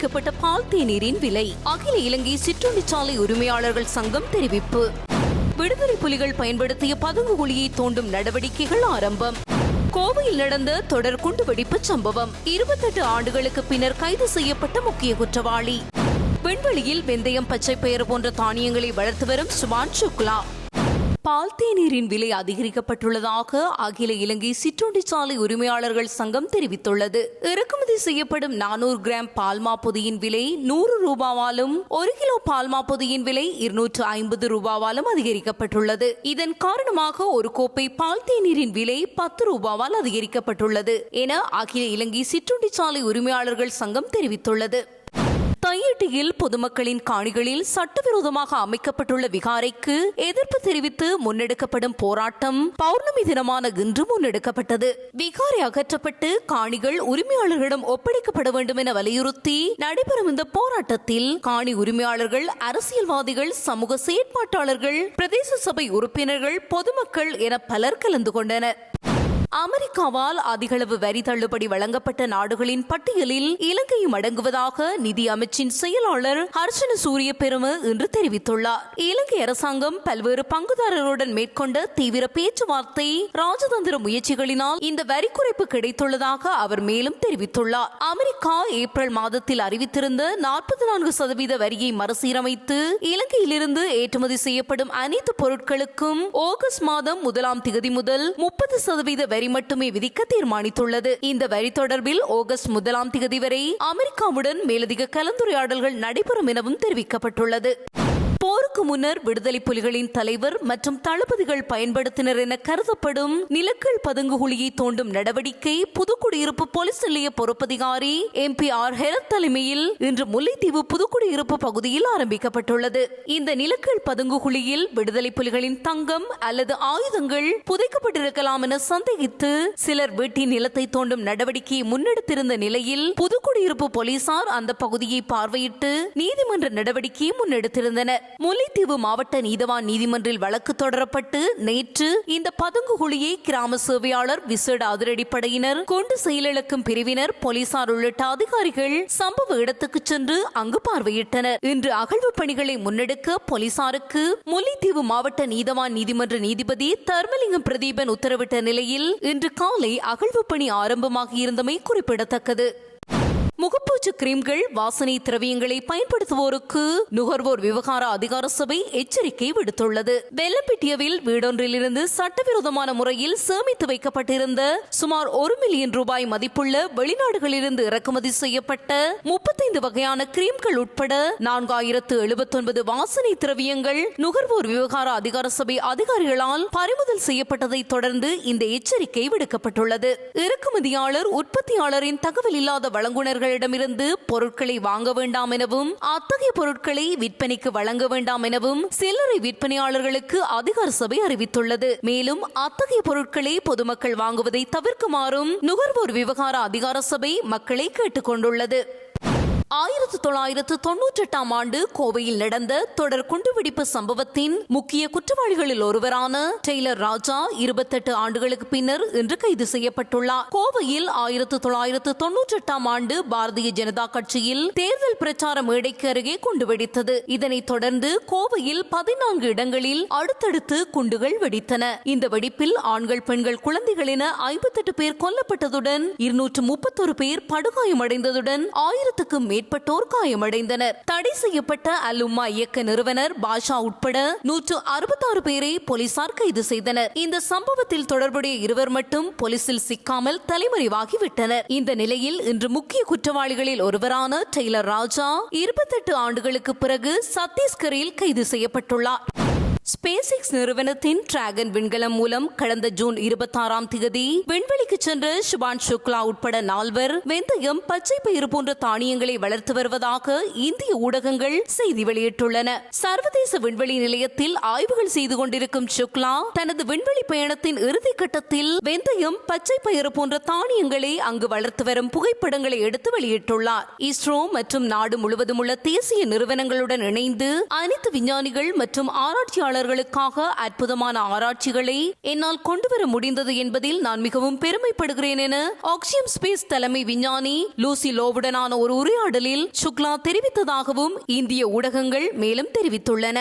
அதிகரிக்கப்பட்ட பால் தேநீரின் விலை. அகில இலங்கை சிற்றுண்டிச்சாலை உரிமையாளர்கள் சங்கம் தெரிவிப்பு. விடுதலை புலிகள் பயன்படுத்திய பதுங்கு குழியை தோண்டும் நடவடிக்கைகள் ஆரம்பம். கோவையில் நடந்த தொடர் குண்டுவெடிப்பு சம்பவம். இருபத்தெட்டு ஆண்டுகளுக்கு பின்னர் கைது செய்யப்பட்ட முக்கிய குற்றவாளி. விண்வெளியில் வெந்தயம் பச்சை பெயர் போன்ற தானியங்களை வளர்த்து வரும் சுபான் சுக்லா. பால் தேநீரின் விலை அதிகரிக்கப்பட்டுள்ளதாக அகில இலங்கை சிற்றுண்டிச்சாலை உரிமையாளர்கள் சங்கம் தெரிவித்துள்ளது. இறக்குமதி செய்யப்படும் நானூறு கிராம் பால்மா பொதியின் விலை நூறு ரூபாவாலும் ஒரு கிலோ பால்மா பொதியின் விலை இருநூற்று ஐம்பது ரூபாவாலும் அதிகரிக்கப்பட்டுள்ளது. இதன் காரணமாக ஒரு கோப்பை பால் தேநீரின் விலை பத்து ரூபாவால் அதிகரிக்கப்பட்டுள்ளது என அகில இலங்கை சிற்றுண்டிச்சாலை உரிமையாளர்கள் சங்கம் தெரிவித்துள்ளது. தையிட்டியில் பொதுமக்களின் காணிகளில் சட்டவிரோதமாக அமைக்கப்பட்டுள்ள விகாரைக்கு எதிர்ப்பு தெரிவித்து முன்னெடுக்கப்படும் போராட்டம் பௌர்ணமி தினமான இன்று முன்னெடுக்கப்பட்டது. விகாரை அகற்றப்பட்டு காணிகள் உரிமையாளர்களிடம் ஒப்படைக்கப்பட வேண்டும் என வலியுறுத்தி நடைபெறும் இந்த போராட்டத்தில் காணி உரிமையாளர்கள் அரசியல்வாதிகள் சமூக செயற்பாட்டாளர்கள் பிரதேச சபை உறுப்பினர்கள் பொதுமக்கள் என பலர் கலந்து கொண்டனர். அமெரிக்காவால் அதிகளவு வரி தள்ளுபடி வழங்கப்பட்ட நாடுகளின் பட்டியலில் இலங்கையும் அடங்குவதாக நிதி அமைச்சின் செயலாளர் ஹர்ஷன சூரிய பெரும இன்று தெரிவித்துள்ளார். இலங்கை அரசாங்கம் பல்வேறு பங்குதாரர்களுடன் மேற்கொண்ட தீவிர பேச்சுவார்த்தை ராஜதந்திர முயற்சிகளினால் இந்த வரி குறைப்பு கிடைத்துள்ளதாக அவர் மேலும் தெரிவித்துள்ளார். அமெரிக்கா ஏப்ரல் மாதத்தில் அறிவித்திருந்த நாற்பத்தி நான்கு சதவீத வரியை மறுசீரமைத்து இலங்கையிலிருந்து ஏற்றுமதி செய்யப்படும் அனைத்து பொருட்களுக்கும் ஆகஸ்ட் மாதம் முதலாம் திகதி முதல் முப்பது சதவீத வரி மட்டுமே விதிக்க தீர்மானித்துள்ளது. இந்த வரி தொடர்பில் ஆகஸ்ட் முதலாம் திகதி வரை அமெரிக்காவுடன் மேலதிக கலந்துரையாடல்கள் நடைபெறும் எனவும் தெரிவிக்கப்பட்டுள்ளது. போருக்கு முன்னர் விடுதலை புலிகளின் தலைவர் மற்றும் தளபதிகள் பயன்படுத்தினர் என கருதப்படும் நிலக்கல் பதுங்குகுழியை தோண்டும் நடவடிக்கை புதுக்குடியிருப்பு போலீஸ் நிலைய பொறுப்பதிகாரி எம் பி ஆர் ஹெரத் தலைமையில் இன்று முல்லைத்தீவு புதுக்குடியிருப்பு பகுதியில் ஆரம்பிக்கப்பட்டுள்ளது. இந்த நிலக்கல் பதுங்குகுழியில் விடுதலை புலிகளின் தங்கம் அல்லது ஆயுதங்கள் புதைக்கப்பட்டிருக்கலாம் என சந்தேகித்து சிலர் வீட்டின் நிலத்தை தோண்டும் நடவடிக்கையை முன்னெடுத்திருந்த நிலையில் புதுக்குடியிருப்பு போலீசார் அந்த பகுதியை பார்வையிட்டு நீதிமன்ற நடவடிக்கையை முன்னெடுத்திருந்தனர். முல்லைத்தீவு மாவட்ட நீதவான் நீதிமன்றில் வழக்கு தொடரப்பட்டு நேற்று இந்த பதுங்கு குழியை கிராம சேவையாளர் விசேட அதிரடிப்படையினர் கொண்டு செயலிழக்கும் பிரிவினர் போலீசார் உள்ளிட்ட அதிகாரிகள் சம்பவ இடத்துக்கு சென்று அங்கு பார்வையிட்டனர். இன்று அகழ்வு பணிகளை முன்னெடுக்க போலீசாருக்கு முல்லைத்தீவு மாவட்ட நீதவான் நீதிமன்ற நீதிபதி தர்மலிங்கம் பிரதீபன் உத்தரவிட்ட நிலையில் இன்று காலை அகழ்வு பணி ஆரம்பமாகியிருந்தமை குறிப்பிடத்தக்கது. முகப்பூச்சு கிரீம்கள் வாசனை திரவியங்களை பயன்படுத்துவோருக்கு நுகர்வோர் விவகார அதிகார சபை எச்சரிக்கை விடுத்துள்ளது. வெள்ளப்பிட்டியவில் வீடொன்றிலிருந்து சட்டவிரோதமான முறையில் சேமித்து வைக்கப்பட்டிருந்த சுமார் ஒரு மில்லியன் ரூபாய் மதிப்புள்ள வெளிநாடுகளிலிருந்து இறக்குமதி செய்யப்பட்ட முப்பத்தைந்து வகையான கிரீம்கள் உட்பட நான்காயிரத்து எழுபத்தொன்பது வாசனை திரவியங்கள் நுகர்வோர் விவகார அதிகார சபை அதிகாரிகளால் பறிமுதல் செய்யப்பட்டதை தொடர்ந்து இந்த எச்சரிக்கை விடுக்கப்பட்டுள்ளது. இறக்குமதியாளர் உற்பத்தியாளரின் தகவல் இல்லாத வழங்குனர்கள் அவர்களிடமிருந்து பொருட்களை வாங்க வேண்டாம் எனவும் அத்தகைய பொருட்களை விற்பனைக்கு வழங்க வேண்டாம் எனவும் சில்லறை விற்பனையாளர்களுக்கு அதிகார சபை அறிவித்துள்ளது. மேலும் அத்தகைய பொருட்களை பொதுமக்கள் வாங்குவதை தவிர்க்குமாறும் நுகர்வோர் விவகார அதிகார சபை மக்களை கேட்டுக்கொண்டுள்ளது. ஆயிரத்து தொள்ளாயிரத்து தொன்னூற்றி எட்டாம் ஆண்டு கோவையில் நடந்த தொடர் குண்டுவெடிப்பு சம்பவத்தின் முக்கிய குற்றவாளிகளில் ஒருவரான டெய்லர் ராஜா இருபத்தெட்டு ஆண்டுகளுக்கு பின்னர் இன்று கைது செய்யப்பட்டுள்ளார். கோவையில் ஆயிரத்து தொள்ளாயிரத்து தொன்னூற்றி எட்டாம் ஆண்டு பாரதிய ஜனதா கட்சியில் தேர்தல் பிரச்சார மேடைக்கு அருகே குண்டு வெடித்தது. இதனைத் தொடர்ந்து கோவையில் பதினான்கு இடங்களில் அடுத்தடுத்து குண்டுகள் வெடித்தன. இந்த வெடிப்பில் ஆண்கள் பெண்கள் குழந்தைகள் என ஐம்பத்தெட்டு பேர் கொல்லப்பட்டதுடன் இருநூற்று முப்பத்தொரு பேர் படுகாயமடைந்ததுடன் ஆயிரத்துக்கும் மேற்பட்டோர் காயமடைந்தனர். தடை செய்யப்பட்ட அல் உம்மா இயக்க நிறுவனர் பாஷா உட்பட நூற்று அறுபத்தாறு பேரை போலீசார் கைது செய்தனர். இந்த சம்பவத்தில் தொடர்புடைய இருவர் மட்டும் போலீசில் சிக்காமல் தலைமறைவாகிவிட்டனர். இந்த நிலையில் இன்று முக்கிய குற்றவாளிகளில் ஒருவரான டெய்லர் ராஜா இருபத்தெட்டு ஆண்டுகளுக்கு பிறகு சத்தீஸ்கரில் கைது செய்யப்பட்டுள்ளார். ஸ்பேசிக்ஸ் நிறுவனத்தின் டிராகன் விண்கலம் மூலம் கடந்த ஜூன் இருபத்தாறாம் தேதி விண்வெளிக்கு சென்ற சுபான் சுக்லா உட்பட நால்வர் வெந்தயம் பச்சை பயிறு போன்ற தானியங்களை வளர்த்து வருவதாக இந்திய ஊடகங்கள் செய்தி வெளியிட்டுள்ளன. சர்வதேச விண்வெளி நிலையத்தில் ஆய்வுகள் செய்து கொண்டிருக்கும் சுக்லா தனது விண்வெளி பயணத்தின் இறுதி கட்டத்தில் வெந்தயம் பச்சை பயிறு போன்ற தானியங்களை அங்கு வளர்த்து வரும் புகைப்படங்களை எடுத்து வெளியிட்டுள்ளார். இஸ்ரோ மற்றும் நாடு முழுவதும் உள்ள தேசிய நிறுவனங்களுடன் இணைந்து அனைத்து விஞ்ஞானிகள் மற்றும் ஆராய்ச்சியாளர் உரிமையாளர்களுக்காக அற்புதமான ஆராய்ச்சிகளை என்னால் கொண்டுவர முடிந்தது என்பதில் நான் மிகவும் பெருமைப்படுகிறேன் என ஆக்சியம் ஸ்பேஸ் தலைமை விஞ்ஞானி லூசி லோவுடனான ஒரு உரையாடலில் சுக்லா தெரிவித்ததாகவும் இந்திய ஊடகங்கள் மேலும் தெரிவித்துள்ளன.